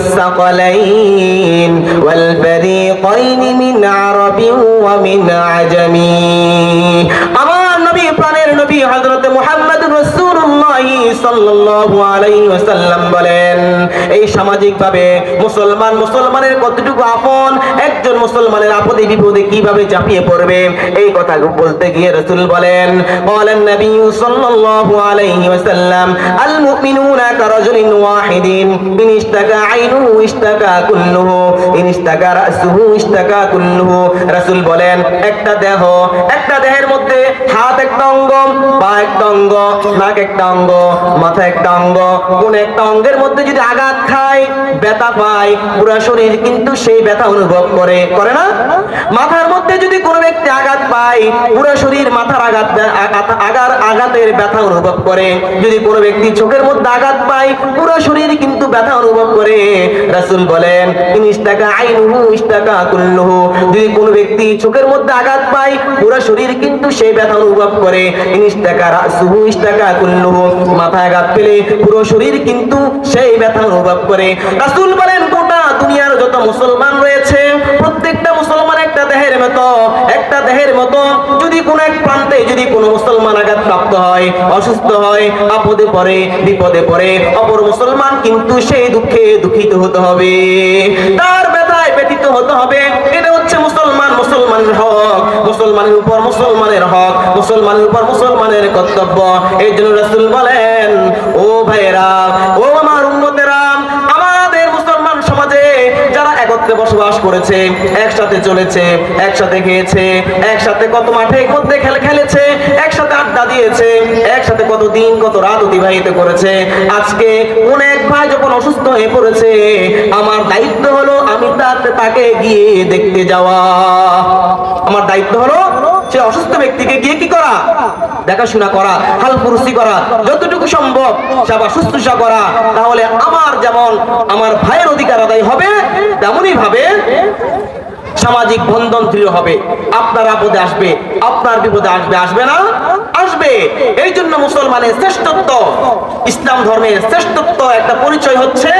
والثقلين والفريقين من عرب ومن عجم আমার নবী প্রাণের নবী হযরত মুহাম্মদ রাসূলুল্লাহ সাল্লাল্লাহু আলাইহি ওয়াসাল্লাম এই মুসলমান মুসলমানের কতটুকু আপন? একজন মুসলমানের আপদে বিপদে কীভাবে চাপিয়ে পড়বে? এই কথা বলতে গিয়ে রাসূল বলেন বলেন নবী সাল্লাল্লাহু আলাইহি ওয়াসাল্লাম আল মুমিনুনা কারাজুলিন ওয়াহিদিন ইন রাসুহু ইশতাকা কুল্লুহু। রাসূল বলেন, একটা দেহ, একটা দেহের মধ্যে হাত একটা অঙ্গ, পা একটা অঙ্গ, নাক একটা অঙ্গ, মাথা একটা অঙ্গ, কোন একটা অঙ্গের মধ্যে যদি আঘাত খায়, ব্যথা পায়, পুরো শরীর কিন্তু সেই ব্যথা অনুভব করে করে না? মাথার মধ্যে যদি কোনো ব্যক্তি আঘাত পায়, পুরো শরীর মাথার আঘাত- আগার আঘাতের ব্যথা অনুভব করে। যদি কোনো ব্যক্তি চোখের মধ্যে আঘাত পায়, পুরো শরীর কিন্তু ব্যথা অনুভব করে। রাসূল বলেন ইনিস্তাকা আইনুহু যদি কোনো ব্যক্তি চোখের মধ্যে আঘাত পায়, পুরো শরীর কিন্তু সেই ব্যথা অনুভব করে। মাথায় আঘাত পেলে পুরো শরীর কিন্তু সেই ব্যথা অনুভব করে। রাসূল বলেন, গোটা দুনিয়ার যত মুসলমান রয়েছে, প্রত্যেকটা মুসলমান একটা দেহের মতো, একটা দেহের মতো। যদি কোনো এক প্রান্তে যদি কোনো মুসলমান আঘাত প্রাপ্ত হয়, অসুস্থ হয়, আপদে পড়ে, বিপদে পড়ে, অপর মুসলমান কিন্তু সেই দুঃখে দুঃখিত হতে হবে। তার হতে হবে। এটা হচ্ছে মুসলমান, মুসলমানের হক, মুসলমানের উপর মুসলমানের হক, মুসলমানের উপর মুসলমানের কর্তব্য। এই জন্য রাসুল বলেন, ও ভাইরা ও আমার একত্রে বসবাস করেছে, একসাথে চলেছে, একসাথে খেয়েছে, একসাথে কত মাঠে মধ্যে খেলে খেলেছে, একসাথে আড্ডা দিয়েছে, একসাথে কত দিন, কত রাত অতিবাহিত করেছে। আজকে কোন এক ভাই যখন অসুস্থ হয়ে পড়েছে, আমার দায়িত্ব হলো আমি তাতে তাকে গিয়ে দেখতে যাওয়া। আমার দায়িত্ব হলো সে অসুস্থ ব্যক্তিকে গিয়ে কি করা? দেখাশোনা করা, হাল পুরুষি করা, যতটুকু সম্ভব সেবা শুশ্রূষা করা। তাহলে আমার যেমন, আমার ভাইয়ের অধিকার আদায় হবে তেমনই ভাবে সামাজিক বন্ধন দৃঢ় হবে। আপনার আপদে আসবে, আপনার বিপদে আসবে আসবে না, আসবে। এই জন্য মুসলমানের শ্রেষ্ঠত্ব, ইসলাম ধর্মের শ্রেষ্ঠত্ব একটা পরিচয় হচ্ছে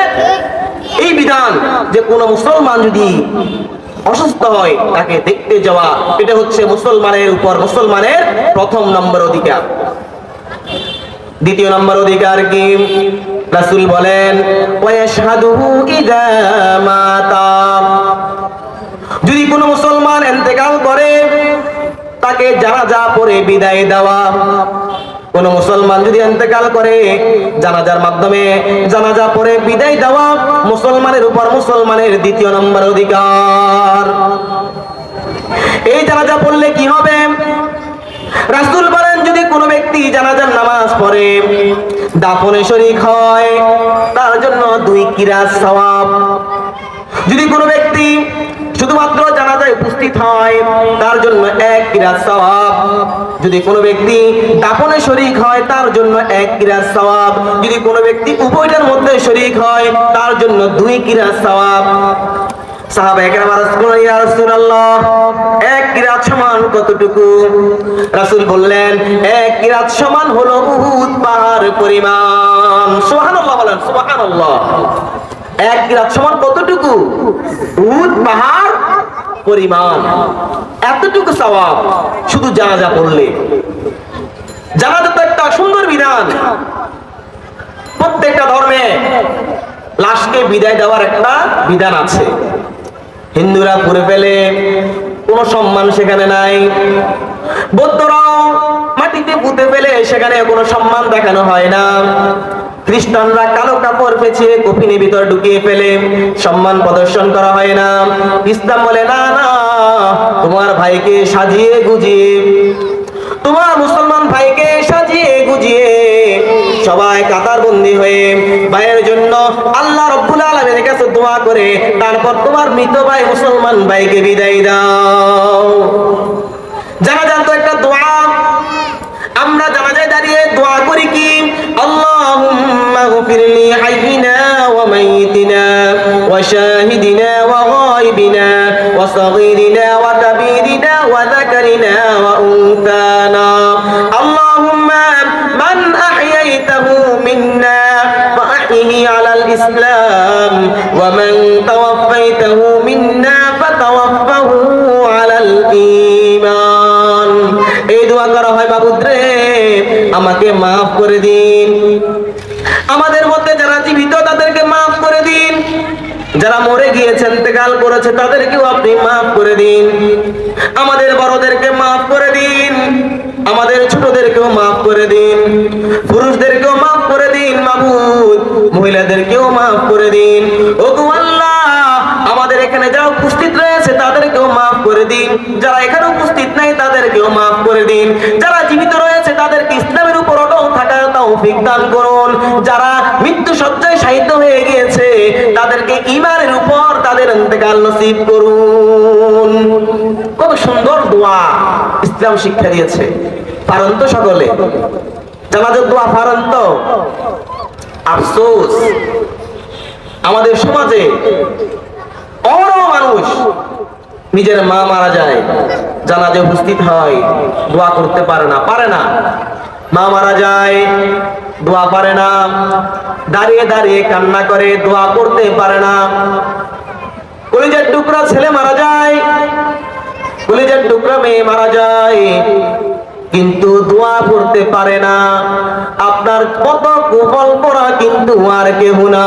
এই বিধান যে কোন মুসলমান যদি অসুস্থ হয়, তাকে দেখতে যাওয়া, এটা হচ্ছে মুসলমানের উপর মুসলমানের প্রথম নম্বর অধিকার। দ্বিতীয় নম্বর অধিকার কি? রাসূল বলেন যদি কোনো মুসলমান এন্তেকাল করে, তাকে যারা জানাজা পড়ে বিদায় দেওয়া। কোন মুসলমান যদি এন্তেকাল করে, জানাজার মাধ্যমে জানাজা পরে বিদায় দেওয়া মুসলমানের উপর মুসলমানের দ্বিতীয় নম্বর অধিকার। এই জানাজা পড়লে কি হবে? রাসূল বলেন, যদি কোনো ব্যক্তি জানাজার নামাজ পড়ে দাফনে শরিক হয়, তার জন্য দুই কিরাত সওয়াব। যদি কোনো ব্যক্তি শুধুমাত্র জানাজায় উপস্থিত হয়, তার জন্য এক কিরাত সওয়াব। যদি কোনো ব্যক্তি দাফনে শরিক হয়, তার জন্য এক কিরাত সওয়াব। যদি কোনো ব্যক্তি উভয়টার মধ্যে শরিক হয়, তার জন্য দুই কিরাত সওয়াব। এক সমান কতটুকু? রাসূল বললেন, এক কিরাত সমান হলো পরিমাণ। বলেন এক সমান কতটুকু? পরিমাণ। এতটুকু সওয়াব, শুধু জানাজা পড়লে। জানাজা তো একটা সুন্দর বিধান। প্রত্যেকটা ধর্মে লাশকে বিদায় দেওয়ার একটা বিধান আছে। হিন্দুরা পুরে ফেলে, কোনো সম্মান সেখানে নাই। বৌদ্ধরাও মাটিতে পুঁতে ফেলে, সেখানে কোনো সম্মান দেখানো হয় না। খ্রিস্টানরা কালো কাপড় পেঁচিয়ে কফিনের ভিতর ঢুকিয়ে ফেলে, সম্মান প্রদর্শন করা হয় না। ইসলাম বলে, না না, তোমার ভাইকে সাজিয়ে গুজিয়ে, তোমার মুসলমান সবাই কাতার বন্দি হয়ে ভাইয়ের জন্য আল্লাহ রব্বুল আলমের কাছে দোয়া করে, তারপর তোমার মৃত ভাই মুসলমান ভাইকে বিদায় দাও। জানা যান তো একটা দোয়া। আমরা জানাজায় দাঁড়িয়ে দোয়া করি কি? আল্লাহুম্মা গফিরলি হাইয়িনা ওয়া মাইয়িতিনা ওয়া শাহিদিনা ওয়া গায়বিনা ওয়া সাগীরিনা ওয়া ومن توفيته منا فتوفه على الإيمان এই দোয়া করা হয় বাবুদ্রে আমাকে মাফ করে দিন আমাদের মধ্যে যারা জীবিত তাদেরকে মাফ করে দিন যারা মরে গিয়েছেন ইন্তেকাল করেছে তাদেরকেও আপনি মাফ করে দিন যারা এখানে উপস্থিত নাই, তাদেরকেও মাফ করে দিন। যারা জীবিত রয়েছে, তাদেরকে ইসলামের উপর অটল থাকার তৌফিক দান করুন। যারা মৃত্যু সজ্জায় শাহিত হয়ে গিয়েছে, তাদেরকে ইমানের উপর তাদের ইন্তেকাল নসিব করুন। কত সুন্দর দোয়া ইসলাম শিক্ষা দিয়েছে। পারন তো সকলে। জানাজার দোয়া পারন তো আফসোস। আমাদের সমাজে অনেক মানুষ নিজের মা মারা যায়, জানাজে উপস্থিত হয়, দোয়া করতে পারে না পারে না। মা মারা যায়, দোয়া পারে না, দাঁড়িয়ে দাঁড়িয়ে কান্না করে, দোয়া করতে পারে না। কলিজার টুকরা ছেলে মারা যায়, কলিজার টুকরা মেয়ে মারা যায়, কিন্তু দোয়া করতে পারে না। আপনার কত কুফল করা কিন্তু আর কেহ না।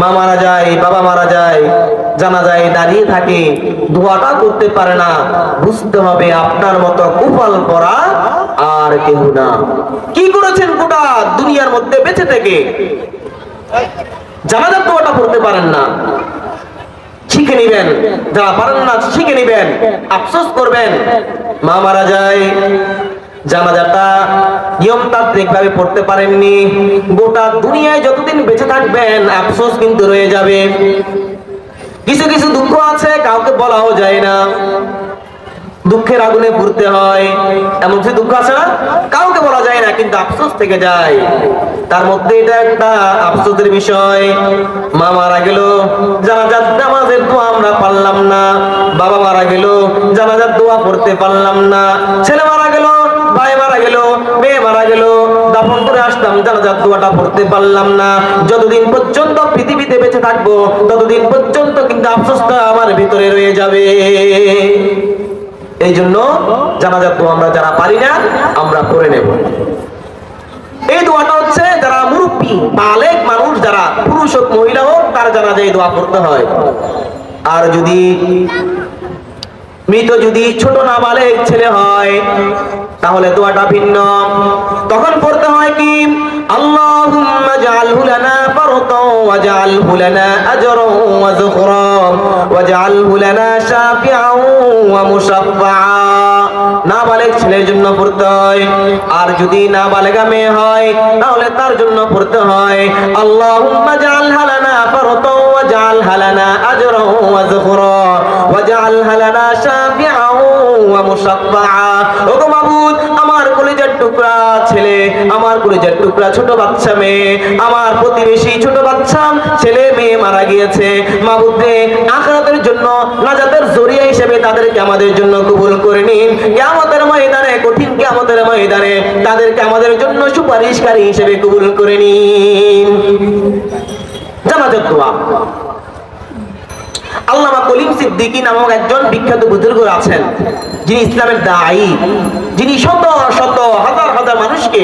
মা মারা যায়, বাবা মারা যায় জানা যায় দাঁড়িয়ে থাকে, দোয়াটা করতে পারে না। বুঝতে হবে আপনার মতো কুফল করা আর কেউ না। কি করেছেন গোটা দুনিয়ার মধ্যে বেঁচে থেকে? জানাজার দোয়াটা করতে পারেন না। শিখে নিবেন। যারা পারেন না, শিখে নিবেন। আফসোস করবেন। মা মারা যায়। জানাজাটা নিয়মতান্ত্রিক ভাবে পড়তে পারেননি। গোটা দুনিয়ায় যতদিন বেঁচে থাকবেন, আফসোস কিন্তু রয়ে যাবে। কিছু কিছু দুঃখ আছে, কাউকে বলাও যায় না। দুঃখের আগুনে পুড়তে হয়, এমন কিছু দুঃখ আছে না? কাউকে বলা যায় না, কিন্তু আফসোস থেকে যায়। তার মধ্যে এটা একটা আফসোসের বিষয়। মা মারা গেল, জানাজার নামাজের দোয়া আমরা পারলাম না। বাবা মারা গেল, জানাজার দোয়া পড়তে পারলাম না। ছেলে মারা গেল দাফন করে আসতাম, জানাজার দোয়াটা পড়তে পারলাম না। যতদিন পর্যন্ত পৃথিবীতে বেঁচে থাকব, ততদিন পর্যন্ত কিন্তু আফসোসটা আমার ভিতরে রয়ে যাবে। এই জন্য জানাজার দোয়া আমরা যারা পারি না, আমরা করে নেব। এই দোয়াটা হচ্ছে যারা মুরব্বী বালেক মানুষ, যারা পুরুষ হোক, মহিলা হোক, তার জানাজা এই দোয়া করতে হয়। আর যদি মৃত যদি ছোট না বালেক ছেলে হয়, তাহলে দোয়াটা ভিন্ন। তখন পড়তে হয় কি? আল্লাহুম্মা জাআলহু লানা ফারতাও ওয়া মুশাফফা না বালেক ছেলের জন্য পড়তে হয়। আর যদি না বালেগা মেয়ে হয়, তাহলে তার জন্য পড়তে হয়। আল্লাহুম্মা জাআলহা লানা ফারতাও ওয়াজআলহা লানা আজরাও ওয়া যুখরা ওয়াজআলহা লানা শাফিআও ওয়া মুশাফফা। ওগো মাবুদ, আমার টুকরা ছেলে, আমার কলিজার টুকরা ছোট বাচ্চা মেয়ে, আমার প্রতিবেশী ছোট বাচ্চা ছেলে মেয়ে মারা গিয়েছে। মাবুদ রে জন্য নাজাতের জরিয়া হিসেবে তাদেরকে আমাদের জন্য কবুল করে নিন। কিয়ামতের ময়দানে, কঠিন কিয়ামতের ময়দানে তাদেরকে আমাদের জন্য সুপারিশকারী হিসেবে কবুল করে নিন। জানাজাত দোয়া। আছেন, যিনি ইসলামের দায়ী। যিনি শত শত, হাজার হাজার মানুষকে